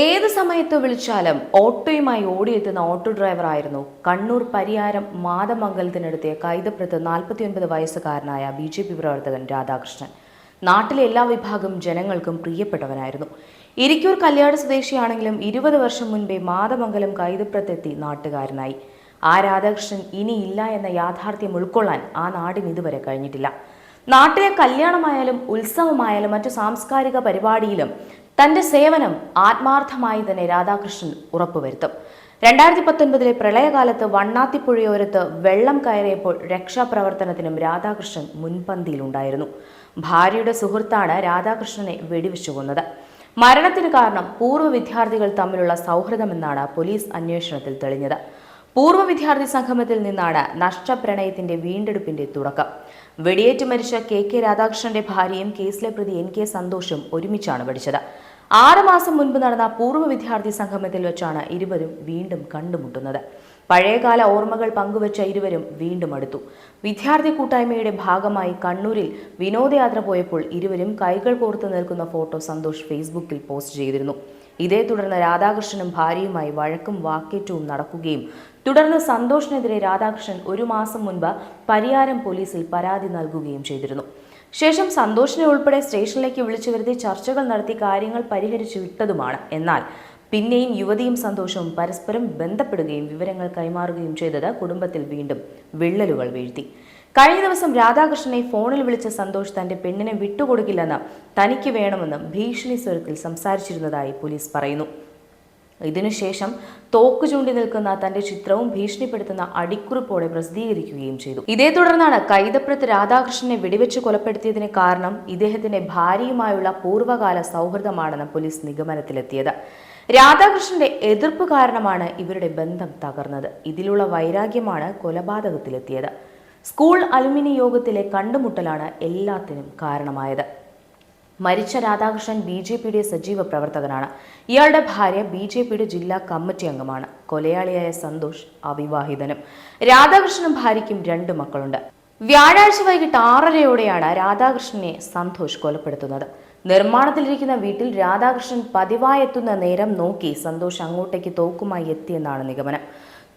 ഏത് സമയത്ത് വിളിച്ചാലും ഓട്ടോയുമായി ഓടിയെത്തുന്ന ഓട്ടോ ഡ്രൈവറായിരുന്നു കണ്ണൂർ പരിയാരം മാതമംഗലത്തിനടുത്തെ കൈതപ്രത്ത് നാൽപ്പത്തിയൊൻപത് വയസ്സുകാരനായ ബി ജെ പി പ്രവർത്തകൻ രാധാകൃഷ്ണൻ. നാട്ടിലെ എല്ലാ വിഭാഗം ജനങ്ങൾക്കും പ്രിയപ്പെട്ടവനായിരുന്നു. ഇരിക്കൂർ കല്യാട് സ്വദേശിയാണെങ്കിലും ഇരുപത് വർഷം മുൻപേ മാതമംഗലം കൈതപ്രത്തെത്തി നാട്ടുകാരനായി. ആ രാധാകൃഷ്ണൻ ഇനിയില്ല എന്ന യാഥാർത്ഥ്യം ഉൾക്കൊള്ളാൻ ആ നാടിന് ഇതുവരെ കഴിഞ്ഞിട്ടില്ല. നാട്ടിലെ കല്യാണമായാലും ഉത്സവമായാലും മറ്റു സാംസ്കാരിക പരിപാടിയിലും തന്റെ സേവനം ആത്മാർത്ഥമായി തന്നെ രാധാകൃഷ്ണൻ ഉറപ്പുവരുത്തും. രണ്ടായിരത്തി പത്തൊൻപതിലെ പ്രളയകാലത്ത് വണ്ണാത്തിപ്പുഴയോരത്ത് വെള്ളം കയറിയപ്പോൾ രക്ഷാപ്രവർത്തനത്തിനും രാധാകൃഷ്ണൻ മുൻപന്തിയിലുണ്ടായിരുന്നു. ഭാര്യയുടെ സുഹൃത്താണ് രാധാകൃഷ്ണനെ വെടിവെച്ചു കൊന്നത് മരണത്തിന് കാരണം പൂർവ വിദ്യാർത്ഥികൾ തമ്മിലുള്ള സൗഹൃദമെന്നാണ് പോലീസ് അന്വേഷണത്തിൽ തെളിഞ്ഞത്. പൂർവ വിദ്യാർത്ഥി സംഗമത്തിൽ നിന്നാണ് നഷ്ടപ്രണയത്തിന്റെ വീണ്ടെടുപ്പിന്റെ തുടക്കം. വെടിയേറ്റ് മരിച്ച കെ കെ രാധാകൃഷ്ണന്റെ ഭാര്യയും കേസിലെ പ്രതി എൻ കെ സന്തോഷും ഒരുമിച്ചാണ് പഠിച്ചത് ആറ് മാസം മുൻപ് നടന്ന പൂർവ വിദ്യാർത്ഥി സംഗമത്തിൽ വെച്ചാണ് ഇരുവരും വീണ്ടും കണ്ടുമുട്ടുന്നത്. പഴയകാല ഓർമ്മകൾ പങ്കുവച്ച ഇരുവരും വീണ്ടും അടുത്തു. വിദ്യാർത്ഥി കൂട്ടായ്മയുടെ ഭാഗമായി കണ്ണൂരിൽ വിനോദയാത്ര പോയപ്പോൾ ഇരുവരും കൈകൾ കോർത്ത് നിൽക്കുന്ന ഫോട്ടോ സന്തോഷ് ഫേസ്ബുക്കിൽ പോസ്റ്റ് ചെയ്തിരുന്നു. ഇതേ തുടർന്ന് രാധാകൃഷ്ണനും ഭാര്യയുമായി വഴക്കും വാക്കേറ്റവും നടക്കുകയും തുടർന്ന് സന്തോഷിനെതിരെ രാധാകൃഷ്ണൻ ഒരു മാസം മുൻപ് പരിയാരം പോലീസിൽ പരാതി നൽകുകയും ചെയ്തിരുന്നു. ശേഷം സന്തോഷിനെ ഉൾപ്പെടെ സ്റ്റേഷനിലേക്ക് വിളിച്ചു വരുത്തി ചർച്ചകൾ നടത്തി കാര്യങ്ങൾ പരിഹരിച്ചു വിട്ടതുമാണ്. എന്നാൽ പിന്നെയും യുവതിയും സന്തോഷവും പരസ്പരം ബന്ധപ്പെടുകയും വിവരങ്ങൾ കൈമാറുകയും ചെയ്തത് കുടുംബത്തിൽ വീണ്ടും വിള്ളലുകൾ വീഴ്ത്തി. കഴിഞ്ഞ ദിവസം രാധാകൃഷ്ണനെ ഫോണിൽ വിളിച്ച സന്തോഷ് തന്റെ പെണ്ണിനെ വിട്ടുകൊടുക്കില്ലെന്ന് തനിക്ക് വേണമെന്നും ഭീഷണി സ്വരത്തിൽ സംസാരിച്ചിരുന്നതായി പോലീസ് പറയുന്നു. ഇതിനുശേഷം തോക്ക് ചൂണ്ടി നിൽക്കുന്ന തന്റെ ചിത്രവും ഭീഷണിപ്പെടുത്തുന്ന അടിക്കുറിപ്പോടെ പ്രസിദ്ധീകരിക്കുകയും ചെയ്തു. ഇതേ തുടർന്നാണ് കൈതപ്രത്ത് രാധാകൃഷ്ണനെ വെടിവെച്ച് കൊലപ്പെടുത്തിയതിന് കാരണം ഇദ്ദേഹത്തിന്റെ ഭാര്യയുമായുള്ള പൂർവകാല സൗഹൃദമാണെന്ന് പോലീസ് നിഗമനത്തിലെത്തിയത്. രാധാകൃഷ്ണന്റെ എതിർപ്പ് കാരണമാണ് ഇവരുടെ ബന്ധം തകർന്നത്. ഇതിലുള്ള വൈരാഗ്യമാണ് കൊലപാതകത്തിലെത്തിയത്. സ്കൂൾ അലുമിനി യോഗത്തിലെ കണ്ടുമുട്ടലാണ് എല്ലാത്തിനും കാരണമായത്. മരിച്ച രാധാകൃഷ്ണൻ ബി ജെ പിയുടെ സജീവ പ്രവർത്തകനാണ്. ഇയാളുടെ ഭാര്യ ബി ജെ പിയുടെ ജില്ലാ കമ്മിറ്റി അംഗമാണ്. കൊലയാളിയായ സന്തോഷ് അവിവാഹിതനും. രാധാകൃഷ്ണനും ഭാര്യയ്ക്കും രണ്ട് മക്കളുണ്ട്. വ്യാഴാഴ്ച വൈകിട്ട് ആറരയോടെയാണ് രാധാകൃഷ്ണനെ സന്തോഷ് കൊലപ്പെടുത്തുന്നത്. നിർമ്മാണത്തിലിരിക്കുന്ന വീട്ടിൽ രാധാകൃഷ്ണൻ പതിവായി എത്തുന്ന നേരം നോക്കി സന്തോഷ് അങ്ങോട്ടേക്ക് തോക്കുമായി എത്തിയെന്നാണ് നിഗമനം.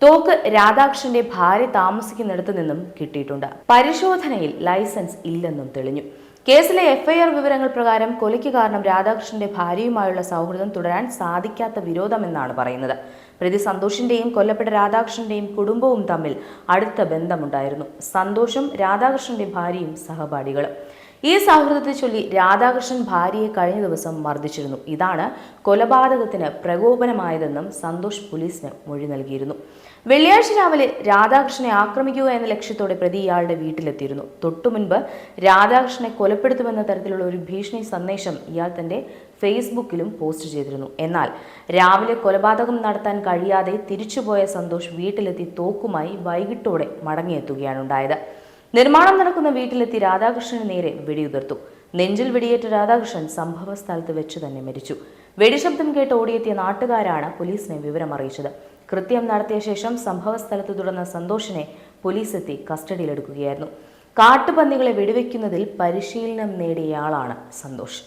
തോക്ക് രാധാകൃഷ്ണന്റെ ഭാര്യ താമസിക്കുന്നിടത്തു നിന്നും കിട്ടിയിട്ടുണ്ട്. പരിശോധനയിൽ ലൈസൻസ് ഇല്ലെന്നും തെളിഞ്ഞു. കേസിലെ എഫ്ഐആർ വിവരങ്ങൾ പ്രകാരം കൊലയ്ക്ക് കാരണം രാധാകൃഷ്ണന്റെ ഭാര്യയുമായുള്ള സൗഹൃദം തുടരാൻ സാധിക്കാത്ത വിരോധമെന്നാണ് പറയുന്നത്. പ്രതി സന്തോഷിന്റെയും കൊല്ലപ്പെട്ട രാധാകൃഷ്ണന്റെയും കുടുംബവും തമ്മിൽ അടുത്ത ബന്ധമുണ്ടായിരുന്നു. സന്തോഷും രാധാകൃഷ്ണന്റെ ഭാര്യയും സഹപാഠികളും. ഈ സൗഹൃദത്തെ ചൊല്ലി രാധാകൃഷ്ണൻ ഭാര്യയെ കഴിഞ്ഞ ദിവസം മർദ്ദിച്ചിരുന്നു. ഇതാണ് കൊലപാതകത്തിന് പ്രകോപനമായതെന്നും സന്തോഷ് പോലീസിന് മൊഴി നൽകിയിരുന്നു. വെള്ളിയാഴ്ച രാവിലെ രാധാകൃഷ്ണനെ ആക്രമിക്കുക എന്ന ലക്ഷ്യത്തോടെ പ്രതി ഇയാളുടെ വീട്ടിലെത്തിയിരുന്നു. തൊട്ടുമുൻപ് രാധാകൃഷ്ണനെ കൊലപ്പെടുത്തുമെന്ന തരത്തിലുള്ള ഒരു ഭീഷണി സന്ദേശം ഇയാൾ തന്റെ ഫേസ്ബുക്കിലും പോസ്റ്റ് ചെയ്തിരുന്നു. എന്നാൽ രാവിലെ കൊലപാതകം നടത്താൻ കഴിയാതെ തിരിച്ചുപോയ സന്തോഷ് വീട്ടിലെത്തി തോക്കുമായി വൈകിട്ടോടെ മടങ്ങിയെത്തുകയാണ് ഉണ്ടായത്. നിർമ്മാണം നടക്കുന്ന വീട്ടിലെത്തി രാധാകൃഷ്ണന് നേരെ വെടിയുതിർത്തു. നെഞ്ചിൽ വെടിയേറ്റ രാധാകൃഷ്ണൻ സംഭവ സ്ഥലത്ത് വെച്ച് തന്നെ മരിച്ചു. വെടിശബ്ദം കേട്ട് ഓടിയെത്തിയ നാട്ടുകാരാണ് പോലീസിനെ വിവരം അറിയിച്ചത് കൃത്യം നടത്തിയ ശേഷം സംഭവ സ്ഥലത്ത് തുടർന്ന സന്തോഷിനെ പോലീസ് എത്തി കസ്റ്റഡിയിലെടുക്കുകയായിരുന്നു. കാട്ടുപന്നികളെ വെടിവെക്കുന്നതിൽ പരിശീലനം നേടിയയാളാണ് സന്തോഷ്.